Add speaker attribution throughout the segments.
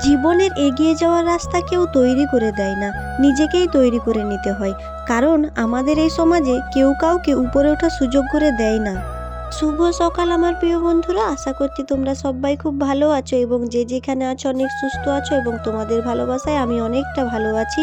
Speaker 1: জীবনের এগিয়ে যাওয়ার রাস্তা কেউ তৈরি করে দেয় না। নিজেকেই তৈরি করে নিতে হয়। কারণ আমাদের এই সমাজে কেউ কাউকে উপরে ওঠার সুযোগ করে দেয় না। শুভ সকাল আমার প্রিয় বন্ধুরা। আশা করছি তোমরা সবাই খুব ভালো আছো এবং যে যেখানে আছো অনেক সুস্থ আছো এবং তোমাদের ভালোবাসায় আমি অনেকটা ভালো আছি।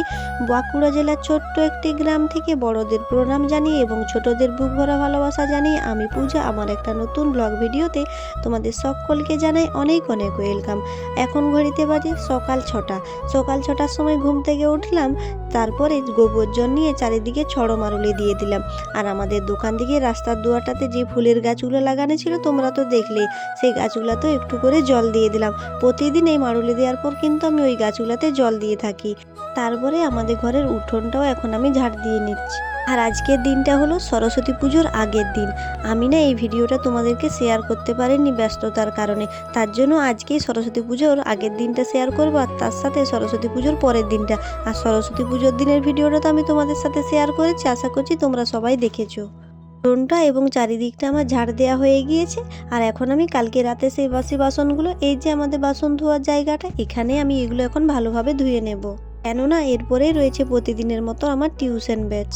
Speaker 1: বাঁকুড়া জেলার ছোট্ট একটি গ্রাম থেকে বড়দের প্রণাম জানিয়ে এবং ছোটদের বুক ভরা ভালোবাসা জানিয়ে আমি পূজা, আমার একটা নতুন ব্লগ ভিডিওতে তোমাদের সকলকে জানাই অনেক অনেক ওয়েলকাম। এখন ঘড়িতে বাজে সকাল ছটা। সকাল ছটার সময় ঘুম থেকে উঠলাম তারপরে গোবর জল নিয়ে চারিদিকে ছড়ো মারুলি দিয়ে দিলাম। আর আমাদের দোকান থেকে রাস্তার দুয়ারটাতে যে ফুলের গাছগুলো লাগানো ছিল, তোমরা তো দেখলে, সেই গাছগুলোতেও একটু করে জল দিয়ে দিলাম। প্রতিদিন এই মারুলি দেওয়ার পর কিন্তু আমি ওই গাছগুলোতে জল দিয়ে থাকি। তারপরে আমাদের ঘরের উঠোনটাও এখন আমি ঝাড় দিয়ে নিচ্ছি। আর আজকের দিনটা হলো সরস্বতী পুজোর আগের দিন। আমি না এই ভিডিওটা তোমাদেরকে শেয়ার করতে পারিনি ব্যস্ততার কারণে। তার জন্য আজকেই সরস্বতী পুজোর আগের দিনটা শেয়ার করব আর তার সাথে সরস্বতী পুজোর পরের দিনটা। আর সরস্বতী পুজোর দিনের ভিডিওটা তো আমি তোমাদের সাথে শেয়ার করেছি, আশা করছি তোমরা সবাই দেখেছ। উঠোনটা এবং চারিদিকটা আমার ঝাড় দেওয়া হয়ে গিয়েছে আর এখন আমি কালকে রাতে সেই বাসি বাসনগুলো, এই যে আমাদের বাসন ধোয়ার জায়গাটা, এখানে আমি এগুলো এখন ভালোভাবে ধুয়ে নেব। কেননা এরপরেই রয়েছে প্রতিদিনের মতো আমার টিউশন ব্যাচ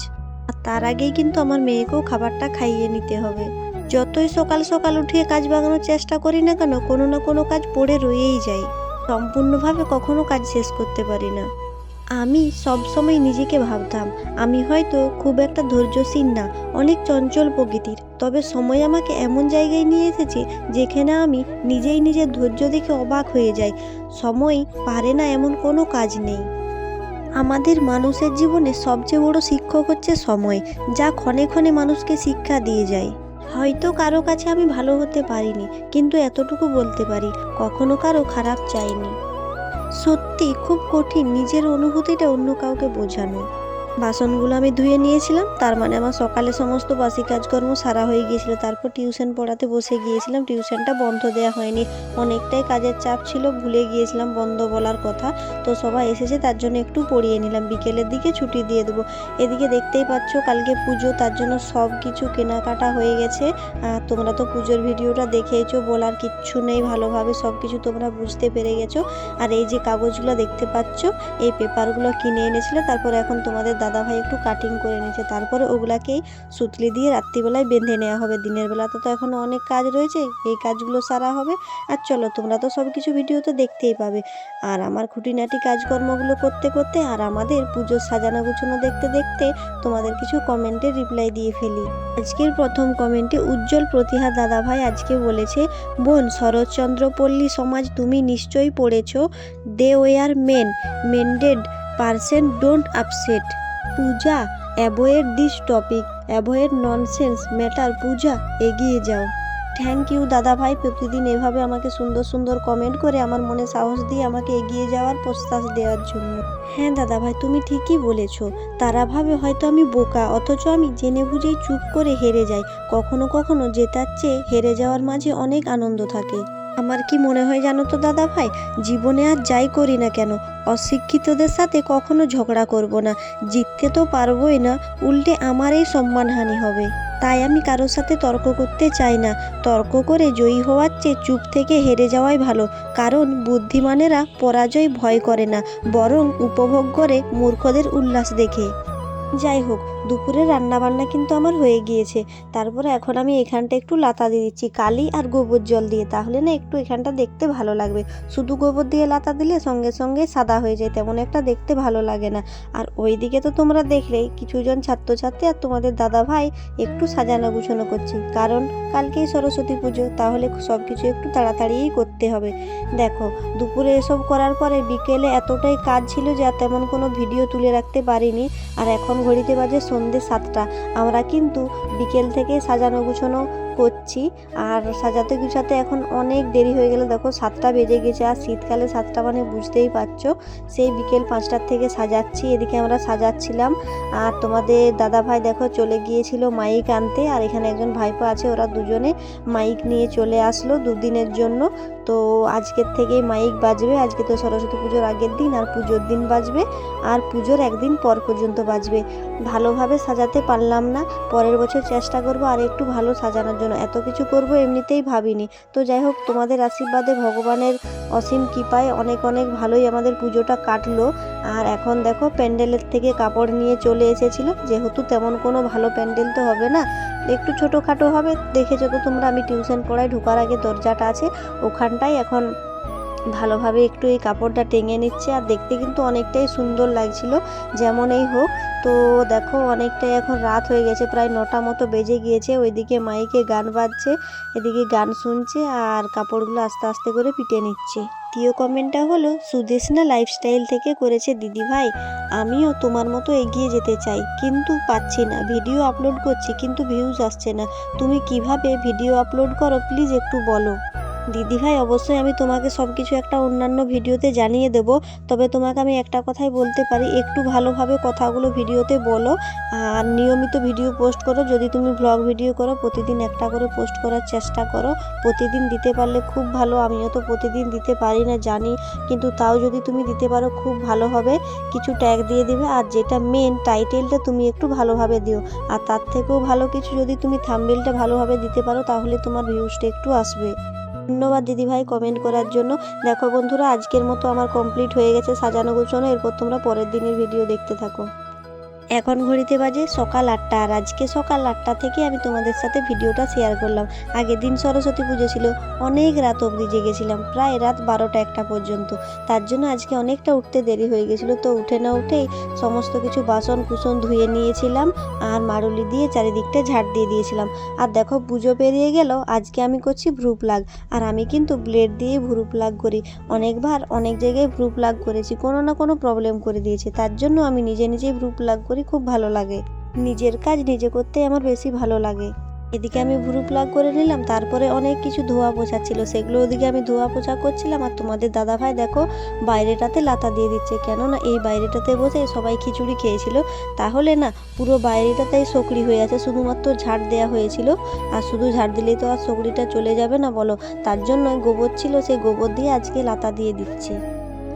Speaker 1: তার আগেই কিন্তু আমার মেয়েকেও খাবারটা খাইয়ে নিতে হবে। যতই সকাল সকাল উঠিয়ে কাজ বাগানোর চেষ্টা করি না কেন, কোনো না কোনো কাজ পড়ে রয়েই যায় সম্পূর্ণভাবে কখনো কাজ শেষ করতে পারি না। আমি সবসময় নিজেকে ভাবতাম, আমি হয়তো খুব একটা ধৈর্যশীল না, অনেক চঞ্চল প্রকৃতির। তবে সময় আমাকে এমন জায়গায় নিয়ে এসেছে, যেখানে আমি নিজেই নিজের ধৈর্য দেখে অবাক হয়ে যাই। সময় পারে না এমন কোনো কাজ নেই। আমাদের মানুষের জীবনে সবচেয়ে বড় শিক্ষক হচ্ছে সময়, যা ক্ষণে ক্ষণে মানুষকে শিক্ষা দিয়ে যায়। হয়তো কারও কাছে আমি ভালো হতে পারিনি, কিন্তু এতটুকু বলতে পারি, কখনো কারও খারাপ চাইনি। সত্যি, খুব কঠিন নিজের অনুভূতিটা অন্য কাউকে বোঝানো। বাসনগুলো আমি ধুয়ে নিয়েছিলাম, তার মানে আমার সকালে সমস্ত বাসি কাজকর্ম সারা হয়ে গিয়েছিল। তারপর টিউশন পড়াতে বসে গিয়েছিলাম, টিউশনটা বন্ধ দেওয়া হয়নি। অনেকটাই কাজের চাপ ছিল, ভুলে গিয়েছিলাম বন্ধ বলার কথা। তো সবাই এসেছে, তার জন্য একটু পড়িয়ে নিলাম, বিকেলের দিকে ছুটি দিয়ে দেবো। এদিকে দেখতেই পাচ্ছ, কালকে পুজো, তার জন্য সব কিছু কেনাকাটা হয়ে গেছে। তোমরা তো পুজোর ভিডিওটা দেখেইছো, বলার কিচ্ছু নেই, ভালোভাবে সব কিছু তোমরা বুঝতে পেরে গেছো। আর এই যে কাগজগুলো দেখতে পাচ্ছ, এই পেপারগুলো কিনে এনেছিল, তারপর এখন তোমাদের দাদা ভাই একটু কাটিং করে নিয়েছে। তারপরে ওগুলাকেই সুতলি দিয়ে রাত্রিবেলায় বেঁধে নেওয়া হবে। দিনের বেলাতে তো এখনও অনেক কাজ রয়েছে, এই কাজগুলো সারা হবে। আর চলো, তোমরা তো সব কিছু ভিডিও তো দেখতেই পাবে। আর আমার খুঁটিনাটি কাজকর্মগুলো করতে করতে আর আমাদের পুজোর সাজানো গুছানো দেখতে দেখতে তোমাদের কিছু কমেন্টে রিপ্লাই দিয়ে ফেলি। আজকের প্রথম কমেন্টে উজ্জ্বল প্রতিহা দাদা ভাই আজকে বলেছে, বোন, শরৎচন্দ্র পল্লী সমাজ তুমি নিশ্চয়ই পড়েছ। They were men, mended person don't upset. Puja, avoid this topic, avoid nonsense, matter, Puja, এগিয়ে যাও। থ্যাংক ইউ দাদা ভাই প্রতিদিন এভাবে আমাকে সুন্দর সুন্দর কমেন্ট করে আমার মনে সাহস দিয়ে আমাকে এগিয়ে যাওয়ার প্রশ্বাস দেওয়ার জন্য। হ্যাঁ দাদা ভাই তুমি ঠিকই বলেছ। তারা ভাবে হয়তো আমি বোকা, অথচ আমি জেনে বুঝেই চুপ করে হেরে যাই। কখনো কখনো জেতার চেয়ে হেরে যাওয়ার মাঝে অনেক আনন্দ থাকে। আমার কি মনে হয় জানো তো দাদা ভাই? জীবনে আর যাই করি না কেন, অশিক্ষিতদের সাথে কখনো ঝগড়া করব না, জিততে তো পারবোই না, উল্টে আমারই সম্মানহানি হবে। তাই আমি কারোর সাথে তর্ক করতে চাই না, তর্ক করে জয়ী হওয়ার চেয়ে চুপ থেকে হেরে যাওয়াই ভালো, কারণ বুদ্ধিমানেরা পরাজয় ভয় করে না, বরং উপভোগ করে মূর্খদের উল্লাস দেখে। যাই হোক, দুপুরে রান্না বান্না কিন্তু আমার হয়ে গিয়েছে। তারপরে এখন আমি এখানটা একটু লাতা দিয়ে দিচ্ছি, কালি আর গোবর জল দিয়ে। তাহলে না একটু এখানটা দেখতে ভালো লাগবে। শুধু গোবর দিয়ে লাতা দিলে সঙ্গে সঙ্গে সাদা হয়ে যায়, তেমন একটা দেখতে ভালো লাগে না। আর ওইদিকে তো তোমরা দেখলেই কিছুজন ছাত্রছাত্রী আর তোমাদের দাদা ভাই একটু সাজানো গুছানো করছি। কারণ কালকেই সরস্বতী পুজো, তাহলে সব কিছু একটু তাড়াতাড়িই করতে হবে। দেখো, দুপুরে এসব করার পরে বিকেলে এতটাই কাজ ছিল যে তেমন কোনো ভিডিও তুলে রাখতে পারিনি। আর এখন ঘড়িতে বাজে সন্ধে সাতটা। আমরা কিন্তু বিকেল থেকে সাজানো গুছানো করছি। আর সাজাতে গুছাতে এখন অনেক দেরি হয়ে গেল। দেখো সাতটা বেজে গেছে আর শীতকালে সাতটা মানে বুঝতেই পারছ। সেই বিকেল পাঁচটার থেকে সাজাচ্ছি। এদিকে আমরা সাজাচ্ছিলাম। আর তোমাদের দাদা ভাই দেখো চলে গিয়েছিল মাইক আনতে। আর এখানে একজন ভাইপো আছে, ওরা দুজনে মাইক নিয়ে চলে আসলো দুদিনের জন্য। তো আজকের থেকেই মাইক বাজবে। আজকে তো সরস্বতী পুজোর আগের দিন আর পুজোর দিন বাজবে। আর পুজোর একদিন পর পর্যন্ত বাজবে। ভালোভাবে সাজাতে পারলাম না। পরের বছর চেষ্টা করব আর একটু ভালো সাজানোর জন্য। জন্য এত কিছু করব এমনিতেই ভাবিনি। তো যাই হোক, তোমাদের আশীর্বাদে ভগবানের অসীম কৃপায় অনেক অনেক ভালোই আমাদের পুজোটা কাটলো। আর এখন দেখো, প্যান্ডেলের থেকে কাপড় নিয়ে চলে এসেছিল। যেহেতু তেমন কোনো ভালো প্যান্ডেল তো হবে না। একটু ছোটোখাটো হবে, দেখেছ তো তোমরা, আমি টিউশন পড়ায় ঢোকার আগে দরজাটা আছে, ওখানটাই এখন ভালোভাবে একটু এই কাপড়টা টেঙে নিচ্ছে আর দেখতে কিন্তু অনেকটাই সুন্দর লাগছিল, যেমনই হোক। তো দেখো, অনেকটাই এখন রাত হয়ে গেছে, প্রায় নটা মতো বেজে গিয়েছে। ওইদিকে মাইকে গান বাজছে, এদিকে গান শুনছে আর কাপড়গুলো আস্তে আস্তে করে পিটে নিচ্ছে। দ্বিতীয় কমেন্টটা হলো, সুদেশনা লাইফস্টাইল থেকে করেছে, দিদি ভাই, আমিও তোমার মতো এগিয়ে যেতে চাই, কিন্তু পাচ্ছি না। ভিডিও আপলোড করছি, কিন্তু ভিউজ আসছে না। তুমি কীভাবে ভিডিও আপলোড করো প্লিজ একটু বলো। দিদি ভাই অবশ্যই আমি তোমাকে সব কিছু একটা অন্যান্য ভিডিওতে জানিয়ে দেব। তবে তোমাকে আমি একটা কথাই বলতে পারি, একটু ভালোভাবে কথাগুলো ভিডিওতে বলো। আর নিয়মিত ভিডিও পোস্ট করো, যদি তুমি ব্লগ ভিডিও করো, প্রতিদিন একটা করে পোস্ট করার চেষ্টা করো। প্রতিদিন দিতে পারলে খুব ভালো, আমিও তো প্রতিদিন দিতে পারি না, জানি। কিন্তু তাও যদি তুমি দিতে পারো, খুব ভালো হবে। কিছু ট্যাগ দিয়ে দিবে, আর যেটা মেন টাইটেলটা তুমি একটু ভালোভাবে দিও। আর তার থেকেও ভালো কিছু যদি তুমি থাম্বেলটা ভালোভাবে দিতে পারো, তাহলে তোমার ভিউজটা একটু আসবে। ধন্যবাদ দিদিভাই কমেন্ট করার জন্য। দেখো বন্ধুরা, আজকের মতো আমার কমপ্লিট হয়ে গেছে সাজানো গুছানো। এরপর তোমরা পরের দিনের ভিডিও দেখতে থাকো। এখন ঘড়িতে বাজে সকাল আটটা, আর আজকে সকাল আটটা থেকে আমি তোমাদের সাথে ভিডিওটা শেয়ার করলাম। আগের দিন সরস্বতী পুজো ছিল, অনেক রাত অবধি জেগেছিলাম, প্রায় রাত বারোটা একটা পর্যন্ত। তার জন্য আজকে অনেকটা উঠতে দেরি হয়ে গেছিল, তো উঠে না উঠেই সমস্ত কিছু বাসন কুসন ধুয়ে নিয়েছিলাম, আর মারুলি দিয়ে চারিদিকটা ঝাড় দিয়ে দিয়েছিলাম। আর দেখো, পুজো পেরিয়ে গেল, আজকে আমি করছি ভ্রু প্লাগ আর আমি কিন্তু ব্লেড দিয়ে ভ্রু প্লাগ করি। অনেকবার অনেক জায়গায় ভ্রু প্লাগ করেছি, কোনো না কোনো প্রবলেম করে দিয়েছে। তার জন্য আমি নিজে নিজেই ভ্রু প্লাগ করি। খুব ভালো লাগে। নিজের কাজ নিজে করতে আমার বেশি ভালো লাগে। এদিকে আমি ভ্রু প্লাগ করে নিলাম, তারপরে অনেক কিছু ধোয়া পোছা ছিল, সেগুলো ওদিকে আমি ধোয়া পোছা করছিলাম। আর তোমাদের দাদা ভাই দেখো, বাইরেটাতে লাতা দিয়ে দিচ্ছে, কেননা এই বাইরেটাতে বসে সবাই খিচুড়ি খেয়েছিল। তাহলে না, পুরো বাইরেটাতেই সকড়ি হয়ে আছে, শুধুমাত্র ঝাড় দেওয়া হয়েছিল। আর শুধু ঝাড় দিলেই তো আর সকড়িটা চলে যাবে না বলো? তার জন্য গোবর ছিল, সেই গোবর দিয়ে আজকে লাতা দিয়ে দিচ্ছে।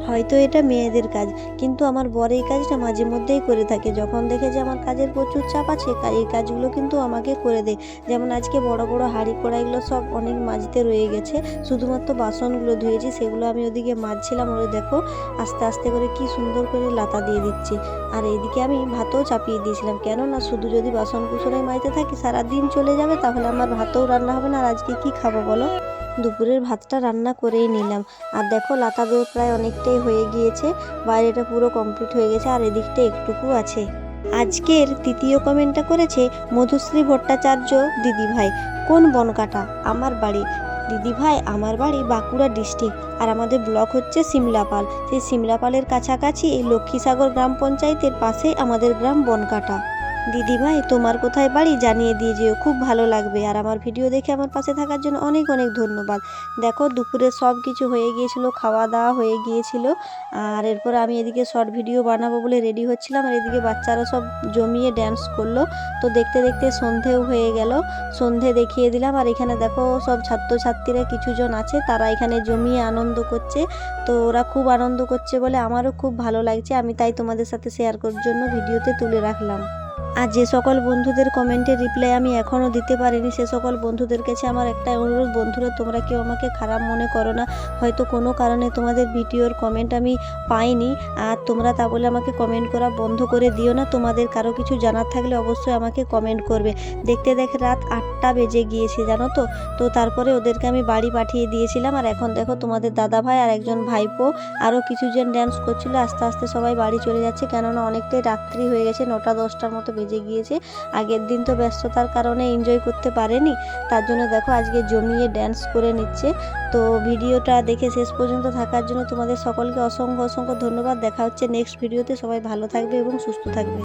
Speaker 1: হয়তো এটা মেয়েদের কাজ, কিন্তু আমার বর এই কাজটা মাঝে মধ্যেই করে থাকে। যখন দেখে যে আমার কাজের প্রচুর চাপ আছে এই কাজগুলো কিন্তু আমাকে করে দেয়। যেমন আজকে বড় বড় হাঁড়ি কড়াইগুলো সব অনেক মাজতে রয়ে গেছে, শুধুমাত্র বাসনগুলো ধুয়েছি, সেগুলো আমি ওদিকে মাজছিলাম। ওরে দেখো, আস্তে আস্তে করে কি সুন্দর করে লাতা দিয়ে দিচ্ছি। আর এইদিকে আমি ভাতও চাপিয়ে দিয়েছিলাম। কেননা শুধু যদি বাসন কুসনে মাজতে থাকি, সারাদিন চলে যাবে, তাহলে আমার ভাতও রান্না হবে না। আর আজকে কি খাব বলো? দুপুরের ভাতটা রান্না করেই নিলাম। আর দেখো, লাতা দিয়ে প্রায় অনেকটাই হয়ে গিয়েছে। বাইরেটা পুরো কমপ্লিট হয়ে গেছে, আর এদিকটা একটুকু আছে। আজকের তৃতীয় কমেন্টটা করেছে মধুশ্রী ভট্টাচার্য দিদিভাই। কোন বনকাটা? আমার বাড়ি। দিদিভাই, আমার বাড়ি বাঁকুড়া ডিস্ট্রিক্ট আর আমাদের ব্লক হচ্ছে সিমলাপাল। সেই সিমলাপালের কাছাকাছি এই লক্ষ্মীসাগর গ্রাম পঞ্চায়েতের পাশেই আমাদের গ্রাম বনকাটা। দিদিভাই, তোমার কোথায় বাড়ি? জানিয়ে দিয়ে যেও, খুব ভালো লাগবে। আর আমার ভিডিও দেখে আমার পাশে থাকার জন্য অনেক অনেক ধন্যবাদ। দেখো, দুপুরে সব কিছু হয়ে গিয়েছিল, খাওয়া দাওয়া হয়ে গিয়েছিল। আর এরপর আমি এদিকে শর্ট ভিডিও বানাবো বলে রেডি হচ্ছিলাম। আর এদিকে বাচ্চারা সব জমিয়ে ড্যান্স করল। তো দেখতে দেখতে সন্ধেও হয়ে গেল। সন্ধে দেখিয়ে দিলাম। আর এখানে দেখো, সব ছাত্রছাত্রীরা কিছুজন আছে, তারা এখানে জমিয়ে আনন্দ করছে। তো ওরা খুব আনন্দ করছে বলে আমারও খুব ভালো লাগছে। আমি তাই তোমাদের সাথে শেয়ার করার জন্য ভিডিওতে তুলে রাখলাম। আর যে সকল বন্ধুদের কমেন্টের রিপ্লাই আমি এখনও দিতে পারিনি, সে সকল বন্ধুদের কাছে আমার একটা অনুরোধ, বন্ধুরা, তোমরা কেউ আমাকে খারাপ মনে করো না। হয়তো কোনো কারণে তোমাদের ভিডিওর কমেন্ট আমি পাইনি, আর তোমরা তা বলে আমাকে কমেন্ট করা বন্ধ করে দিও না। তোমাদের কারও কিছু জানার থাকলে অবশ্যই আমাকে কমেন্ট করবে। দেখতে দেখে রাত আটটা বেজে গিয়েছে, জানো তো? তো তারপরে ওদেরকে আমি বাড়ি পাঠিয়ে দিয়েছিলাম, আর এখন দেখো তোমাদের দাদা ভাই আর একজন ভাইপো আরও কিছুজন ড্যান্স করছিল। আস্তে আস্তে সবাই বাড়ি চলে যাচ্ছে, কেননা অনেকটাই রাত্রি হয়ে গেছে, নটা দশটার মতো বেজে গিয়েছে। আগের দিন তো ব্যস্ততার কারণে এনজয় করতে পারেনি। তার জন্য দেখো আজকে জমিয়ে ড্যান্স করে নিচ্ছে। তো ভিডিওটা দেখে শেষ পর্যন্ত থাকার জন্য তোমাদের সকলকে অসংখ্য অসংখ্য ধন্যবাদ। দেখা হচ্ছে নেক্সট ভিডিওতে সবাই ভালো থাকবে এবং সুস্থ থাকবে।